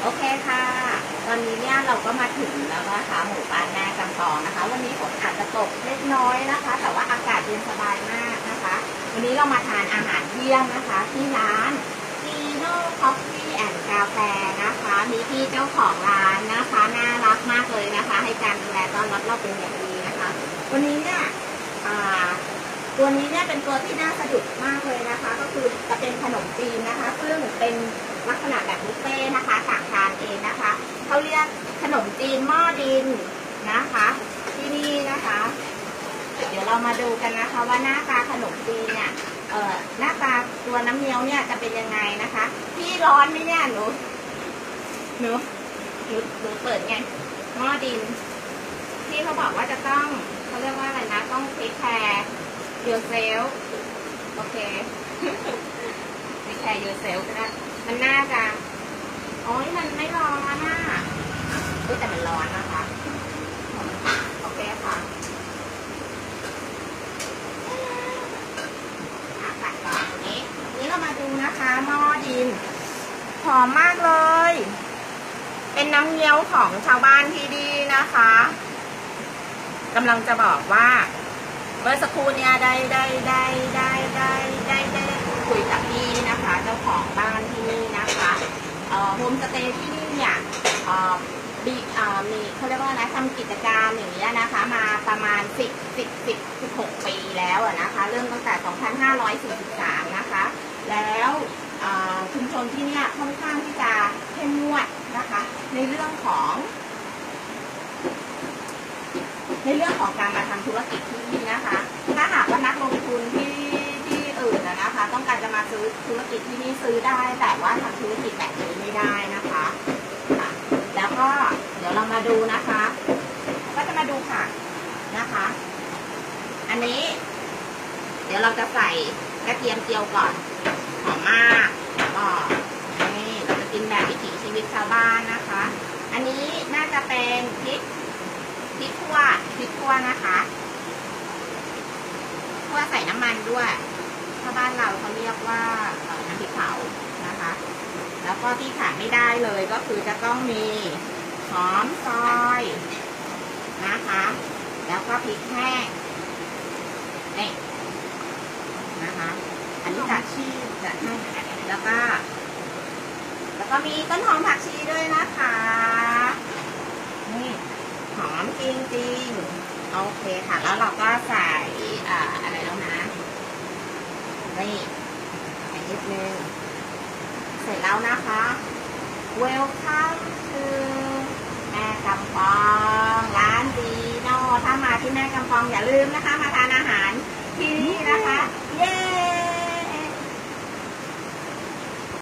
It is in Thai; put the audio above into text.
โอเคค่ะ ตอนนี้เนี่ยเราก็มาถึงแล้วนะคะหมู่บ้านแม่กำปองนะคะ วันนี้ฝนอาจจะตกเล็กน้อยนะคะ แต่ว่าอากาศเย็นสบายมากนะคะ วันนี้เรามาทานอาหารเที่ยงนะคะ ที่ร้านซีโน่คอฟฟี่แอนด์กาแฟนะคะ มีพี่เจ้าของร้านนะคะ น่ารักมากเลยนะคะ ให้การดูแลต้อนรับเราเป็นอย่างดีนะคะ วันนี้เนี่ย ตัวนี้เนี่ยเป็นตัวที่น่าสะดุดมากเลยนะคะ ก็คือจะเป็นขนมจีนนะคะ ซึ่งเป็นลักษณะแบบบุฟเฟ่ต์นะคะสั่งทานเองนะคะเขาเรียกขนมจีนหม้อดินนะคะ ที่นี่นะคะ เดี๋ยวเรามาดูกันนะคะ ว่าหน้าตาขนมจีนเนี่ยเอ่อหน้าตาตัวน้ำเงี้ยวเนี่ยจะเป็นยังไงนะคะพี่ร้อนไหมเนี่ยหนูหนูหนูหนูเปิดไงหม้อดินพี่เขาบอกว่าจะต้องเขาเรียกว่าอะไรนะต้อง yourself โอเคไม่แคร์ yourself ก็ได้มันน่าจะอ้ยมันไม่ร้อนอะอุ๊ยแต่มันร้อนนะคะ โอเคค่ะอะตัดก่อนนี้ นี้เรามาดูนะคะหม้อดิน หอมมากเลย เป็นน้ำเงี้ยวของชาวบ้านที่ดีนะคะกำลังจะบอกว่า เมื่อสักครู่เนี่ยได้ได้ได้ได้ได้ได้ได้คุยกับพี่นะคะเจ้าของบ้านที่นี่นะคะโฮมสเตย์ที่นี่เนี่ยมีเอ่อมีเขาเรียกว่าอะไรทำกิจการอย่างเงี้ยนะคะ มาประมาณ 10 10 10 16 ปีแล้วนะคะ เริ่มตั้งแต่ 2543 นะคะ แล้วชุมชนที่เนี่ยค่อนข้างที่จะเข้มงวดนะคะ ในเรื่องของ ในเรื่องของการมาทำธุรกิจที่ รจะมาซื้อธุรกิจที่นี่ซื้อได้ แต่ว่าทำธุรกิจแบบนี้ไม่ได้นะคะค่ะแล้วก็เดี๋ยวเรามาดูนะคะ ก็จะมาดูค่ะนะคะ อันนี้ เดี๋ยวเราจะใส่กระเทียมเจียวก่อนหอมมากก็นี่เราจะกินแบบวิถีชีวิตชาวบ้านนะคะ อันนี้น่าจะเป็นพริกพริกขั่วพริกขั่วนะคะขั่วใส่น้ำมันด้วย ถ้าบ้านเราเขาเรียกว่าน้ำพริกเผานะคะ แล้วก็ที่ขาดไม่ได้เลยก็คือจะต้องมีหอมซอยนะคะ แล้วก็พริกแห้งนี่นะคะ อันนี้จะชีจะให้แล้วก็ แล้วก็มีต้นหอมผักชีด้วยนะคะนี่หอมจริงๆ โอเคค่ะ แล้วเราก็ใส่อ่าอะไรแล้วนะ นี่ใส่นิดนึงเสร็จแล้วนะคะ Welcome to แม่กำปองร้านดีโนถ้ามาที่แม่กำปองอย่าลืมนะคะมา